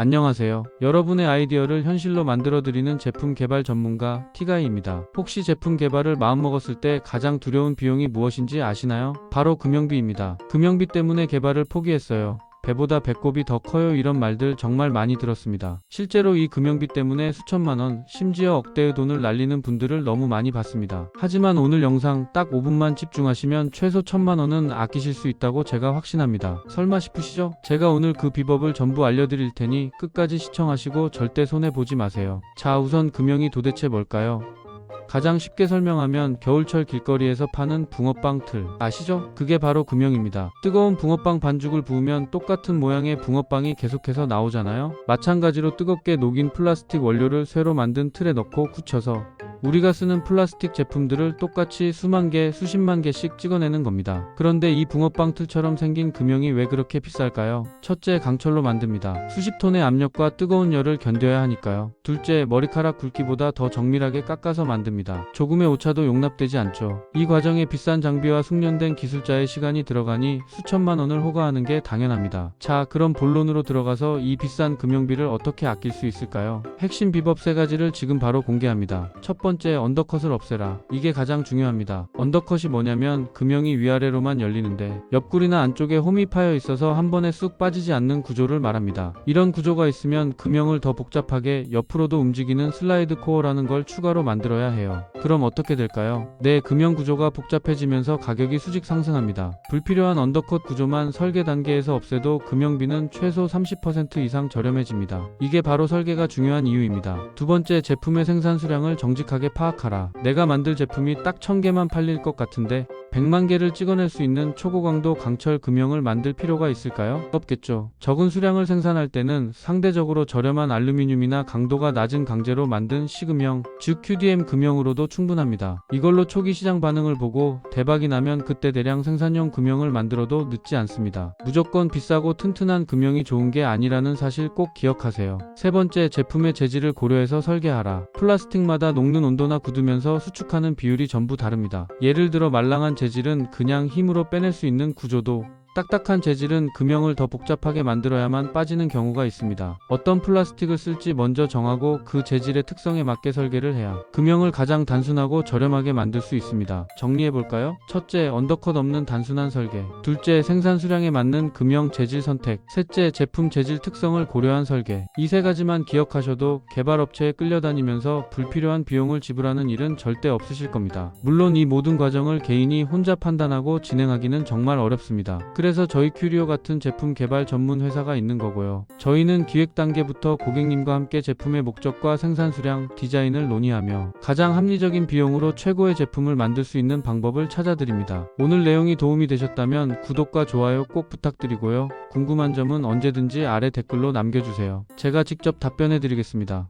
안녕하세요. 여러분의 아이디어를 현실로 만들어드리는 제품 개발 전문가 티가이입니다. 혹시 제품 개발을 마음먹었을 때 가장 두려운 비용이 무엇인지 아시나요? 바로 금융비입니다. 금융비 때문에 개발을 포기했어요. 배보다 배꼽이 더 커요 이런 말들 정말 많이 들었습니다. 실제로 이 금융비 때문에 수천만 원, 심지어 억대의 돈을 날리는 분들을 너무 많이 봤습니다. 하지만 오늘 영상 딱 5분만 집중하시면 최소 천만 원은 아끼실 수 있다고 제가 확신합니다. 설마 싶으시죠? 제가 오늘 그 비법을 전부 알려드릴 테니 끝까지 시청하시고 절대 손해보지 마세요. 자 우선 금융이 도대체 뭘까요? 가장 쉽게 설명하면 겨울철 길거리에서 파는 붕어빵 틀 아시죠? 그게 바로 금형입니다. 뜨거운 붕어빵 반죽을 부으면 똑같은 모양의 붕어빵이 계속해서 나오잖아요. 마찬가지로 뜨겁게 녹인 플라스틱 원료를 쇠로 만든 틀에 넣고 굳혀서 우리가 쓰는 플라스틱 제품들을 똑같이 수만 개, 수십만 개씩 찍어내는 겁니다. 그런데 이 붕어빵 틀처럼 생긴 금형이 왜 그렇게 비쌀까요? 첫째, 강철로 만듭니다. 수십 톤의 압력과 뜨거운 열을 견뎌야 하니까요. 둘째, 머리카락 굵기보다 더 정밀하게 깎아서 만듭니다. 조금의 오차도 용납되지 않죠. 이 과정에 비싼 장비와 숙련된 기술자의 시간이 들어가니 수천만 원을 호가하는 게 당연합니다. 자, 그럼 본론으로 들어가서 이 비싼 금형비를 어떻게 아낄 수 있을까요? 핵심 비법 세 가지를 지금 바로 공개합니다. 첫 번째, 언더컷을 없애라. 이게 가장 중요합니다. 언더컷이 뭐냐면 금형이 위아래로만 열리는데 옆구리나 안쪽에 홈이 파여 있어서 한 번에 쑥 빠지지 않는 구조를 말합니다. 이런 구조가 있으면 금형을 더 복잡하게 옆으로도 움직이는 슬라이드 코어라는 걸 추가로 만들어야 해요. 그럼 어떻게 될까요? 내 금형 구조가 복잡해지면서 가격이 수직 상승합니다. 불필요한 언더컷 구조만 설계 단계에서 없애도 금형비는 최소 30% 이상 저렴해집니다. 이게 바로 설계가 중요한 이유입니다. 두 번째, 제품의 생산 수량을 정직하게 파악하라. 내가 만들 제품이 딱 1000개만 팔릴 것 같은데 100만 개를 찍어낼 수 있는 초고강도 강철 금형을 만들 필요가 있을까요? 없겠죠. 적은 수량을 생산할 때는 상대적으로 저렴한 알루미늄이나 강도가 낮은 강제로 만든 시금형, 즉 QDM 금형으로도 충분합니다. 이걸로 초기 시장 반응을 보고 대박이 나면 그때 대량 생산용 금형을 만들어도 늦지 않습니다. 무조건 비싸고 튼튼한 금형이 좋은 게 아니라는 사실 꼭 기억하세요. 세 번째, 제품의 재질을 고려해서 설계하라. 플라스틱마다 녹는 온도나 굳으면서 수축하는 비율이 전부 다릅니다. 예를 들어 말랑한 재질 은 그냥 힘으로 빼낼 수 있는 구조도 딱딱한 재질은 금형을 더 복잡하게 만들어야만 빠지는 경우가 있습니다. 어떤 플라스틱을 쓸지 먼저 정하고 그 재질의 특성에 맞게 설계를 해야 금형을 가장 단순하고 저렴하게 만들 수 있습니다. 정리해볼까요? 첫째, 언더컷 없는 단순한 설계. 둘째, 생산 수량에 맞는 금형 재질 선택. 셋째, 제품 재질 특성을 고려한 설계. 이 세 가지만 기억하셔도 개발업체에 끌려다니면서 불필요한 비용을 지불하는 일은 절대 없으실 겁니다. 물론 이 모든 과정을 개인이 혼자 판단하고 진행하기는 정말 어렵습니다. 그래서 저희 큐리오 같은 제품 개발 전문 회사가 있는 거고요. 저희는 기획 단계부터 고객님과 함께 제품의 목적과 생산 수량, 디자인을 논의하며 가장 합리적인 비용으로 최고의 제품을 만들 수 있는 방법을 찾아드립니다. 오늘 내용이 도움이 되셨다면 구독과 좋아요 꼭 부탁드리고요. 궁금한 점은 언제든지 아래 댓글로 남겨주세요. 제가 직접 답변해 드리겠습니다.